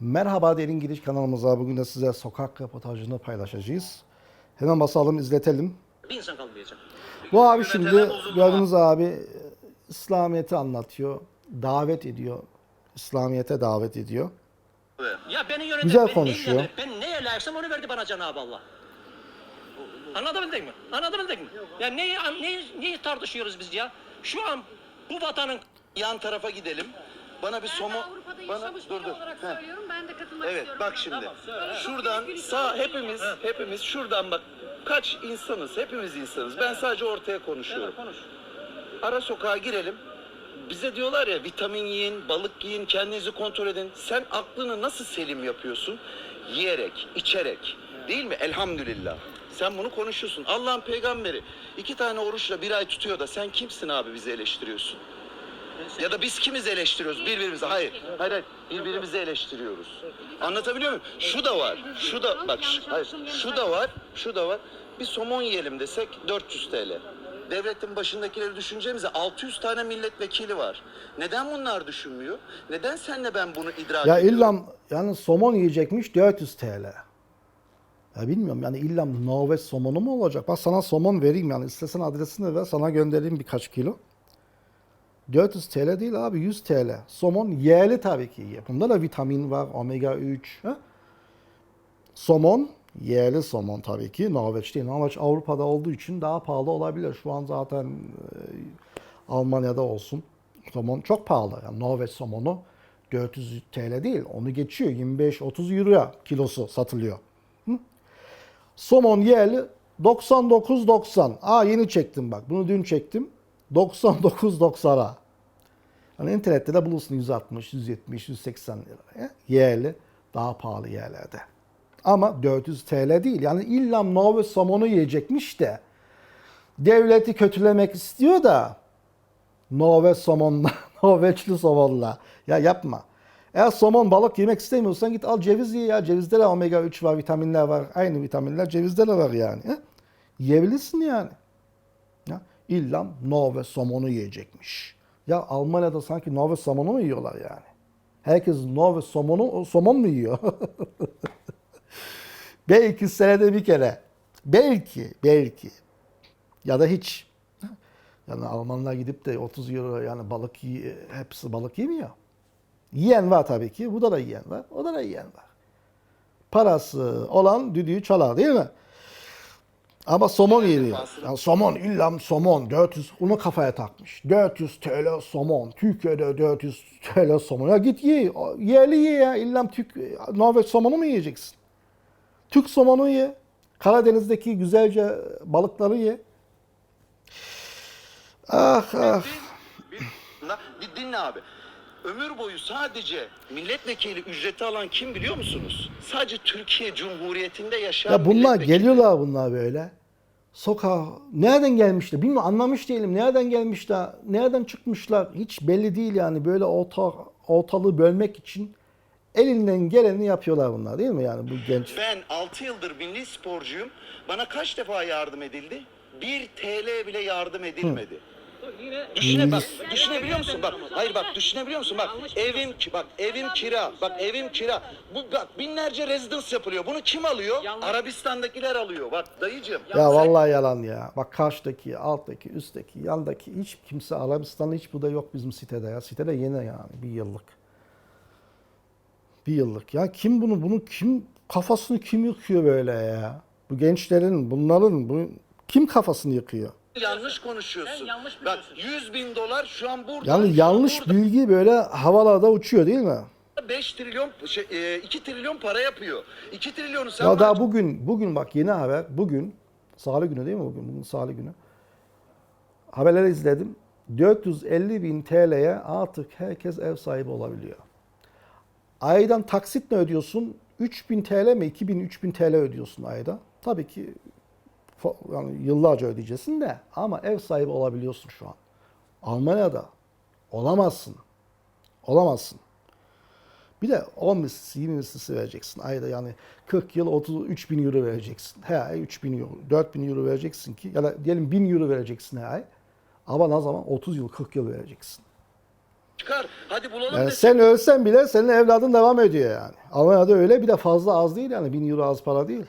Merhaba Derin Giriş kanalımıza bugün de size sokak röportajını paylaşacağız. Hemen basalım izletelim. Bir insan kalmayacak. Bu abi şimdi gördüğünüz abi İslamiyet'i anlatıyor. Davet ediyor. İslamiyet'e davet ediyor. Ya beni yönetir. Güzel ben konuşuyor. Neyim, ben neye layıksam onu verdi bana Cenab-ı Allah. Anlatabildik mi? Anlatabildik mi? Ya neyi, neyi, neyi tartışıyoruz biz ya? Şu an bu vatanın yan tarafa gidelim. Bana bir Ben somo Avrupa'da bana yaşamış dur biri dur. olarak söylüyorum. Ben de katılmak Evet istiyorum. bak şimdi. Tamam, söyle. Şuradan sağ hepimiz hepimiz şuradan bak kaç insanız? Hepimiz insanız. Ben sadece ortaya konuşuyorum. konuş. Ara sokağa girelim. Bize diyorlar ya vitamin yiyin, balık yiyin, kendinizi kontrol edin. Sen aklını nasıl selim yapıyorsun? Yiyerek, içerek. Değil mi? Elhamdülillah. Sen bunu konuşuyorsun. Allah'ın peygamberi iki tane oruçla bir ay tutuyor da sen kimsin abi bizi eleştiriyorsun? Ya da biz kimiz eleştiriyoruz birbirimize? Hayır. Hayır hayır. Birbirimizi eleştiriyoruz. Anlatabiliyor muyum? Şu da var. Şu da bak şu, hayır. Şu da var. Şu da var. Bir somon yiyelim desek 400 TL. Devletin başındakileri düşüneceğimize 600 tane milletvekili var. Neden bunlar düşünmüyor? Neden senle ben bunu idrak Ya ediyorum? illam yani somon yiyecekmiş 400 TL. Ya bilmiyorum yani illam Norveç somonu mu olacak? Bak sana somon vereyim yani istesen adresini ver sana göndereyim birkaç kilo. 400 TL değil abi 100 TL. Somon yerli tabii ki. Bunda da vitamin var, omega 3. Ha? Somon, yerli somon tabii ki. Norveç değil. Norveç Avrupa'da olduğu için daha pahalı olabilir. Şu an zaten e, Almanya'da olsun. Somon çok pahalı. Yani Norveç somonu 400 TL değil. Onu geçiyor. 25-30 euro kilosu satılıyor. Hı? Somon yerli 99.90. Aa yeni çektim bak. Bunu dün çektim. 99.90'a. Hani internette de bulursun 160, 170, 180 lira. Ya. Yerli daha pahalı yerlerde. Ama 400 TL değil. Yani illa Norveç somonu yiyecekmiş de devleti kötülemek istiyor da Norveç somonla, Norveçli somonla. Ya yapma. Eğer somon balık yemek istemiyorsan git al ceviz ye ya. Cevizde de omega 3 var, vitaminler var. Aynı vitaminler cevizde de var yani. He? Yiyebilirsin yani. Ya, illa Norveç somonu yiyecekmiş. Ya Almanya'da sanki Norveç somonu mu yiyorlar yani? Herkes Norveç somonu, somon mu yiyor? belki senede bir kere. Belki, belki. Ya da hiç. Yani Almanlar gidip de 30 euro yani balık yi- hepsi balık yemiyor. Yiyen var tabii ki. Bu da da yiyen var. O da da yiyen var. Parası olan düdüğü çalar değil mi? Ama somon yeniyor. Yani somon, illam somon. 400, onu kafaya takmış. 400 TL somon. Türkiye'de 400 TL somon. Ya git ye. Yerli ye ya. İllam Türk, Norveç somonu mu yiyeceksin? Türk somonu ye. Karadeniz'deki güzelce balıkları ye. Ah ah. La, bir dinle abi. Ömür boyu sadece milletvekili ücreti alan kim biliyor musunuz? Sadece Türkiye Cumhuriyeti'nde yaşayan Ya bunlar milletvekili. geliyorlar bunlar böyle. Sokağa nereden gelmişler bilmiyorum anlamış değilim. Nereden gelmişler, nereden çıkmışlar hiç belli değil yani. Böyle orta, ortalığı bölmek için elinden geleni yapıyorlar bunlar değil mi yani bu genç? Ben 6 yıldır milli sporcuyum. Bana kaç defa yardım edildi? 1 TL bile yardım edilmedi. Yine Düşüne bak, düşünebiliyor musun? Bak, hayır bak düşünebiliyor musun? Bak, evim ki bak evim kira. Bak evim kira. Bu bak binlerce residence yapılıyor. Bunu kim alıyor? Arabistan'dakiler alıyor. Bak dayıcım. Ya vallahi yalan ya. Bak karşıdaki, alttaki, üstteki, yandaki hiç kimse Arabistan'da hiç bu da yok bizim sitede ya. Sitede yeni yani bir yıllık. Bir yıllık. Ya kim bunu, bunu kim kafasını kim yıkıyor böyle ya? Bu gençlerin, bunların, bu kim kafasını yıkıyor? Yanlış konuşuyorsun. Sen yanlış Bak biliyorsun. 100 bin dolar şu an burada. Yani yanlış burada bilgi böyle havalarda uçuyor değil mi? 5 trilyon, şey, e, 2 trilyon para yapıyor. 2 trilyonu sen Ya daha bugün, bugün bak yeni haber, bugün, salı günü değil mi bugün? Bugün salı günü. Haberleri izledim. 450 bin TL'ye artık herkes ev sahibi olabiliyor. Aydan taksit ne ödüyorsun? 3000 TL mi? 2000, 3000 TL ödüyorsun ayda. Tabii ki yani yıllarca ödeyeceksin de ama ev sahibi olabiliyorsun şu an. Almanya'da olamazsın. Olamazsın. Bir de 10 mislisi, 20 mislisi vereceksin ayda yani 40 yıl 33 bin euro vereceksin. Her ay 3 bin euro, 4 bin euro vereceksin ki ya da diyelim 1000 euro vereceksin her ay. Ama ne zaman 30 yıl 40 yıl vereceksin. çıkar. Hadi bulalım Yani desin. sen ölsen bile senin evladın devam ediyor yani. Almanya'da öyle bir de fazla az değil yani. 1000 euro az para değil.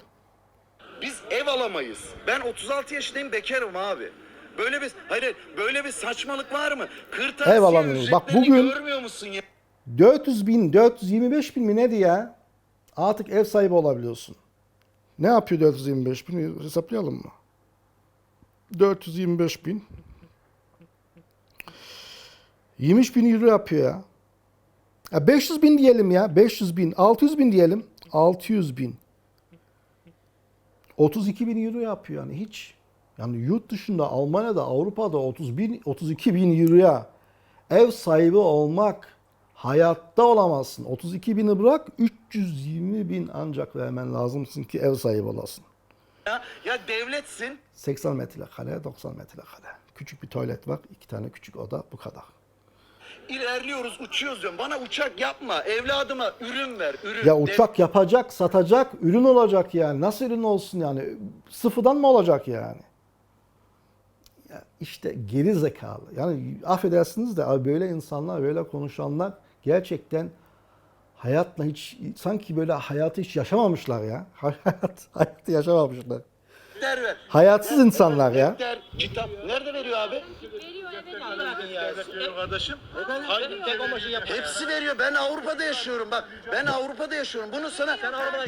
Biz ev alamayız. Ben 36 yaşındayım bekarım abi. Böyle bir hayır böyle bir saçmalık var mı? Kırtasiye Ev alamıyoruz. Bak bugün- görmüyor musun ya? 400 bin, 425 bin mi ne diye artık ev sahibi olabiliyorsun. Ne yapıyor 425 bin? Hesaplayalım mı? 425 bin. 20 bin euro yapıyor ya. ya. 500 bin diyelim ya. 500 bin. 600 bin diyelim. 600 bin. 32 bin euro yapıyor yani hiç. Yani yurt dışında Almanya'da Avrupa'da 30 bin 32 bin euroya ev sahibi olmak hayatta olamazsın. 32 bini bırak 320 bin ancak vermen lazımsın ki ev sahibi olasın. Ya, ya devletsin. 80 metrekare 90 metrekare. Küçük bir tuvalet var. iki tane küçük oda bu kadar. İlerliyoruz, uçuyoruz diyorum. Bana uçak yapma. Evladıma ürün ver, ürün. Ya uçak yapacak, satacak, ürün olacak yani. Nasıl ürün olsun yani? Sıfırdan mı olacak yani? Ya işte geri zekalı. Yani affedersiniz de abi böyle insanlar, böyle konuşanlar gerçekten hayatla hiç sanki böyle hayatı hiç yaşamamışlar ya. Hayat, hayatı yaşamamışlar. Hayatsız insanlar ya. Kitap. Nerede veriyor abi? Kardeşim. Yap. Hepsi veriyor. Ben Avrupa'da yaşıyorum bak. Ben Avrupa'da yaşıyorum. Bunu sana...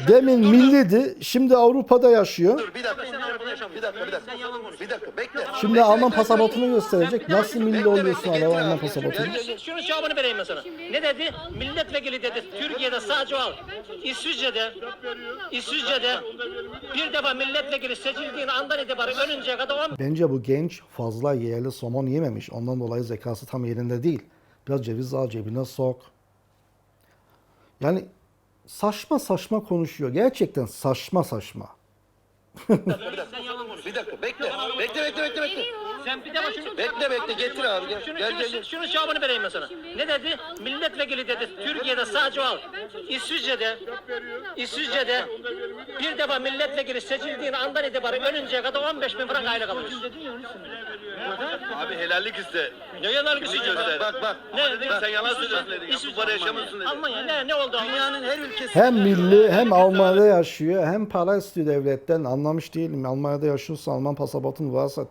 Demin milliydi, şimdi Avrupa'da yaşıyor. Dur bir dakika. Bir dakika, bir dakika. Bir dakika, bekle. Şimdi Alman pasaportunu gösterecek. Nasıl milli oluyorsun Alman abi. pasaportunu? Şunun cevabını vereyim ben sana. Ne dedi? Milletvekili dedi. Türkiye'de sadece al. İsviçre'de, İsviçre'de bir defa milletvekili seçildiğin andan itibaren ölünceye kadar 10 Bence bu genç fazla yerli somon yememiş. Ondan dolayı zekası tam yerinde değil. Biraz ceviz al cebine sok. Yani saçma saçma konuşuyor. Gerçekten saçma saçma. Bir dakika, bekle. Bekle, bekle, bekle, bekle. Sen bir defa şunu... Bekle, bekle. Getir abi. Gel, Şunu, gel, şunu, gel. şunun cevabını vereyim ben sana. Ne dedi? Milletvekili dedi. Türkiye'de sadece al. İsviçre'de, İsviçre'de bir defa milletvekili seçildiğin andan itibaren ölünceye kadar 15 bin frank aylık alıyorsun. Abi helallik iste. Ne yalan göster. Bak, bak. Ne? Sen yalan söylüyorsun dedin. Ya, bu para yaşamıyorsun dedin. Almanya ne ne oldu? Dünyanın her ülkesi. Hem milli hem Almanya'da yaşıyor hem para istiyor devletten. Anlamış değilim. Almanya'da yaşıyorsa Alman pasaportun varsa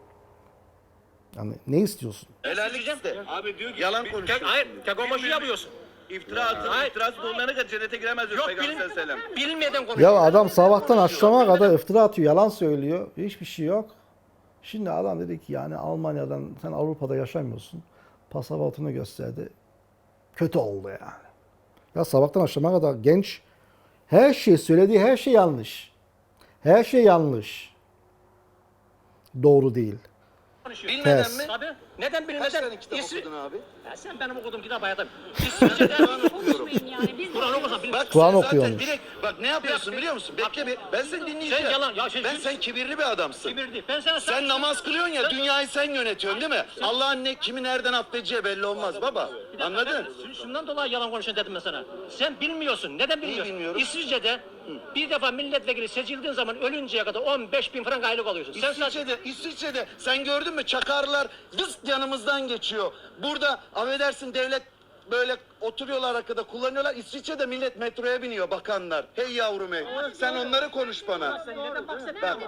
yani ne istiyorsun? Helallik iste. Abi diyor ki Yalan bir- konuşuyor. Tek, hayır, başı yapıyorsun. İftira atın, iftirası olmayana kadar cennete giremez diyor Yok Peygamber sallallahu aleyhi ve sellem. bilmeden konuşuyor. Ya adam sabahtan akşama kadar iftira atıyor, yalan söylüyor. Hiçbir şey yok. Şimdi adam dedi ki yani Almanya'dan sen Avrupa'da yaşamıyorsun. Pasaportunu gösterdi. Kötü oldu yani. Ya sabahtan akşama kadar genç her şey söylediği her şey yanlış. Her şey yanlış. Doğru değil. Bilmeden Ters. mi? Tabii. Neden Kaç bilmeden? tane kitap İsvi- okudun abi? Ya sen benim okuduğum kitap hayatım. İsviçre'de yani. Biz Kur'an okusan bil. Bak Kur'an sen zaten okuyormuş. direkt bak ne yapıyorsun biliyor musun? Bekle bir. Ben seni dinleyeceğim. Sen yalan- ya sen- ben sen kibirli bir adamsın. Kibir değil. Ben sana Sen namaz kılıyorsun ya dünyayı sen yönetiyorsun değil mi? Allah'ın ne kimi nereden affedeceği belli olmaz baba. Anladın? Şun- Şundan dolayı yalan konuşuyorsun dedim ben sana. Sen bilmiyorsun. Neden bilmiyorsun? bilmiyorum? İsviçre'de bir defa milletvekili seçildiğin zaman ölünceye kadar 15 bin frank aylık alıyorsun. Sen sadece İsviçre'de, İsviçre'de sen gördün mü çakarlar vıst yanımızdan geçiyor. Burada affedersin devlet böyle oturuyorlar arkada kullanıyorlar. İsviçre'de millet metroya biniyor bakanlar. Hey yavrum hey. Sen onları konuş bana. Bak.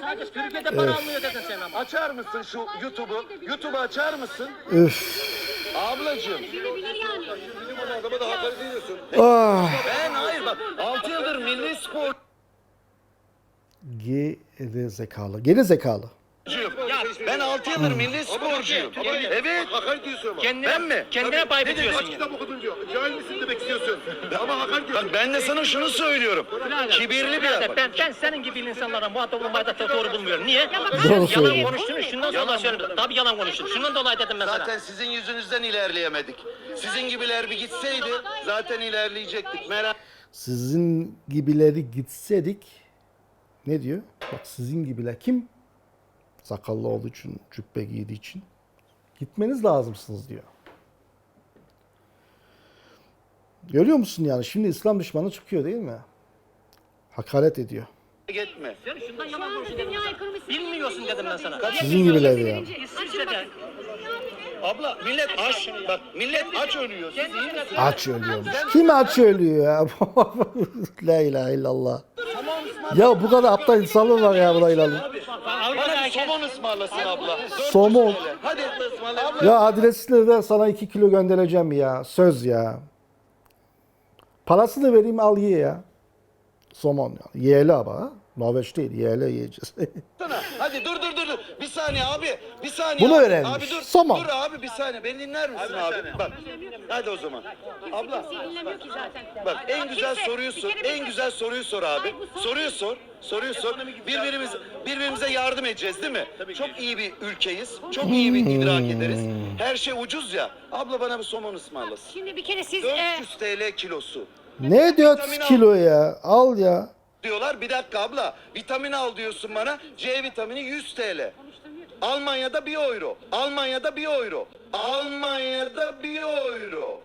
sadece Türkiye'de para almıyor dedin sen ama. Açar mısın şu YouTube'u? YouTube'u açar mısın? Üf. Ablacığım. bilir yani. Adama da hakaret ediyorsun. Ah. Ben hayır bak 6 yıldır milli spor Geri zekalı. Geri zekalı. Ya Ben 6 yıldır milli sporcuyum. Evet. Hakaret ediyorsun ama. kendine, Ben mi? Kendine pay biçiyorsun Kaç kitap okudun diyor. Cahil misin demek istiyorsun. Ama hakaret ediyorsun. Bak ben de sana şunu söylüyorum. Kibirli bir adam. Ben, ben senin gibi insanlara muhatap olmayı da doğru bulmuyorum. Niye? Doğru yalan söylüyor. konuştun şundan dolayı söylüyorum. Tabii yalan konuştun. Şundan dolayı dedim ben sana. Zaten sizin yüzünüzden ilerleyemedik. Sizin gibiler bir gitseydi zaten ilerleyecektik. Merak Sizin gibileri gitseydik ne diyor? Bak sizin gibiler kim? Sakallı olduğu için, cübbe giydiği için. Gitmeniz lazımsınız diyor. Görüyor musun yani? Şimdi İslam düşmanı çıkıyor değil mi? Hakaret ediyor. Şu dünya ekonomisi Bilmiyorsun dedim ben sana. Sizin gibiler ya. İsviçre'de Abla millet aç. Bak millet aç ölüyor. Siz iyi misiniz? Aç ölüyor. Kim aç ölüyor ya? La ilahe illallah. Ya bu kadar aptal insanlar var ya buna inanın. Bana bir somon ısmarlasın abla. Dört Somon. Hadi ısmarla. Ya adresini ver sana 2 kilo göndereceğim ya. Söz ya. Parasını vereyim al ye ya. Somon ya. Yeğli ama ha. Norveç değil. Yeğli yiyeceğiz. Hadi dur dur. Bir saniye abi. Bir saniye. Bunu abi. öğrenmiş. Abi dur. Somon. Dur abi bir saniye. Beni dinler misin abi? Bak. Hadi o zaman. Abla. Kimse dinlemiyor ki zaten. Bak en güzel kimse- soruyu sor. En güzel soruyu sor abi. Soruyu sor. Soruyu sor. Birbirimiz birbirimize yardım edeceğiz değil mi? Çok iyi bir ülkeyiz. Çok iyi bir idrak ederiz. Her şey ucuz ya. Abla bana bir somon ısmarlasın. Şimdi bir kere siz e, 400 TL kilosu. ne 400 kilo ya? Al ya. Diyorlar bir dakika abla vitamin al diyorsun bana C vitamini 100 TL. Almanya'da 1 euro. Almanya'da 1 euro. Almanya'da 1 euro.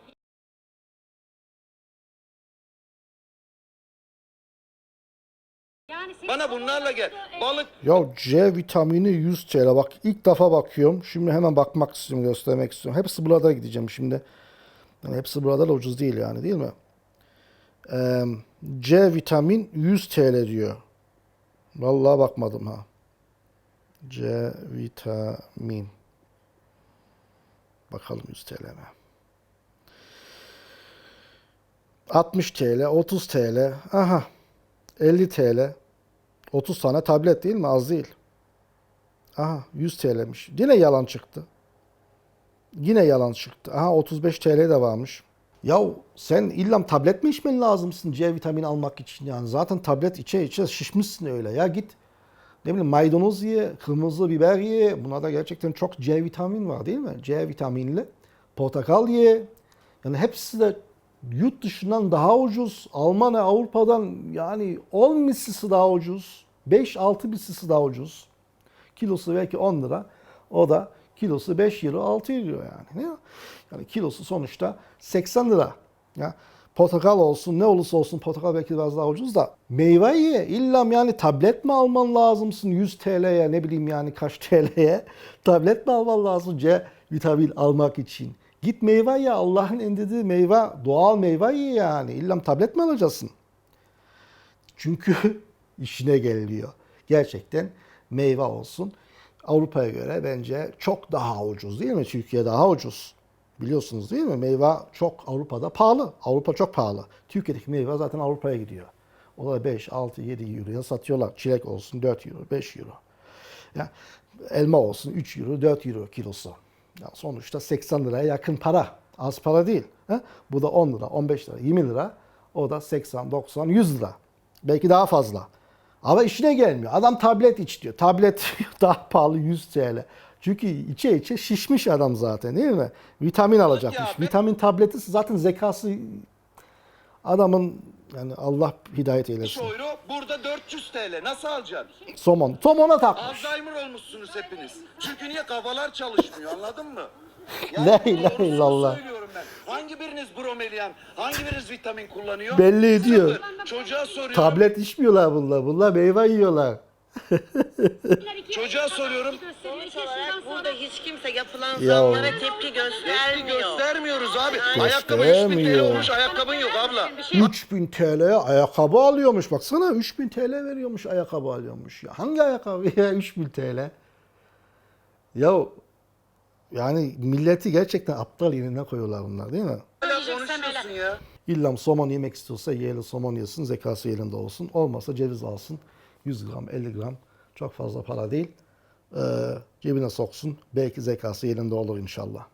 yani Bana bunlarla gel. Balık Ya C vitamini 100 TL. Bak ilk defa bakıyorum. Şimdi hemen bakmak istiyorum, göstermek istiyorum. Hepsi burada gideceğim şimdi. Yani hepsi burada da ucuz değil yani değil mi? Ee, C vitamin 100 TL diyor. Vallahi bakmadım ha. C vitamin. Bakalım 100 TL mi? 60 TL, 30 TL. Aha. 50 TL. 30 tane tablet değil mi? Az değil. Aha 100 TL'miş. Yine yalan çıktı. Yine yalan çıktı. Aha 35 TL de varmış. Ya sen illa tablet mi içmen lazımsın C vitamini almak için yani? Zaten tablet içe içe şişmişsin öyle. Ya git ne bileyim maydanoz ye, kırmızı biber ye. Bunlarda gerçekten çok C vitamin var değil mi? C vitaminli. Portakal ye. Yani hepsi de yurt dışından daha ucuz. Almanya, Avrupa'dan yani 10 mislisi daha ucuz. 5-6 mislisi daha ucuz. Kilosu belki 10 lira. O da kilosu 5 euro, 6 euro yani. Ne? Yani kilosu sonuçta 80 lira. Ya portakal olsun ne olursa olsun portakal belki biraz daha ucuz da meyve ye. İlla yani tablet mi alman lazımsın 100 TL'ye ne bileyim yani kaç TL'ye tablet mi alman lazım C vitamin almak için. Git meyve ye Allah'ın indirdiği meyve doğal meyve ye yani. İlla tablet mi alacaksın? Çünkü işine geliyor. Gerçekten meyve olsun. Avrupa'ya göre bence çok daha ucuz değil mi? Türkiye daha ucuz. Biliyorsunuz değil mi? Meyve çok Avrupa'da pahalı. Avrupa çok pahalı. Türkiye'deki meyve zaten Avrupa'ya gidiyor. O da 5, 6, 7 euroya satıyorlar. Çilek olsun 4 euro, 5 euro. Ya, elma olsun 3 euro, 4 euro kilosu. Ya sonuçta 80 liraya yakın para. Az para değil. Ha? Bu da 10 lira, 15 lira, 20 lira. O da 80, 90, 100 lira. Belki daha fazla. Ama işine gelmiyor. Adam tablet iç diyor. Tablet daha pahalı 100 TL. Çünkü içe içe şişmiş adam zaten değil mi? Vitamin alacakmış. Vitamin tableti zaten zekası adamın yani Allah hidayet 1 eylesin. euro burada 400 TL. Nasıl alacaksın? Somon. Somona takmış. Alzheimer olmuşsunuz hepiniz. Çünkü niye kafalar çalışmıyor anladın mı? La ilahe doğrusunu illallah. Söylüyorum ben. Hangi biriniz bromelian, hangi biriniz vitamin kullanıyor? Belli ediyor. Sıfır. Çocuğa soruyorum. Tablet içmiyorlar bunlar. Bunlar meyve yiyorlar. Çocuğa soruyorum. Sonuç olarak burada hiç kimse yapılan Ya. zamlara tepki Tepki göstermiyor. göstermiyoruz abi. Ayakkabı 3000 TL Göstermiyor. olmuş, ayakkabın yok abla. 3000 TL'ye ayakkabı alıyormuş. Baksana 3000 TL veriyormuş ayakkabı alıyormuş. Ya hangi ayakkabı ya 3000 TL? Ya yani milleti gerçekten aptal yerine koyuyorlar bunlar değil mi? Konuşuyorsun ya. İlla somon yemek istiyorsa yeğeli somon yesin, zekası yerinde olsun. Olmasa ceviz alsın. 100 gram, 50 gram. Çok fazla para değil. Ee, cebine soksun. Belki zekası yerinde olur inşallah.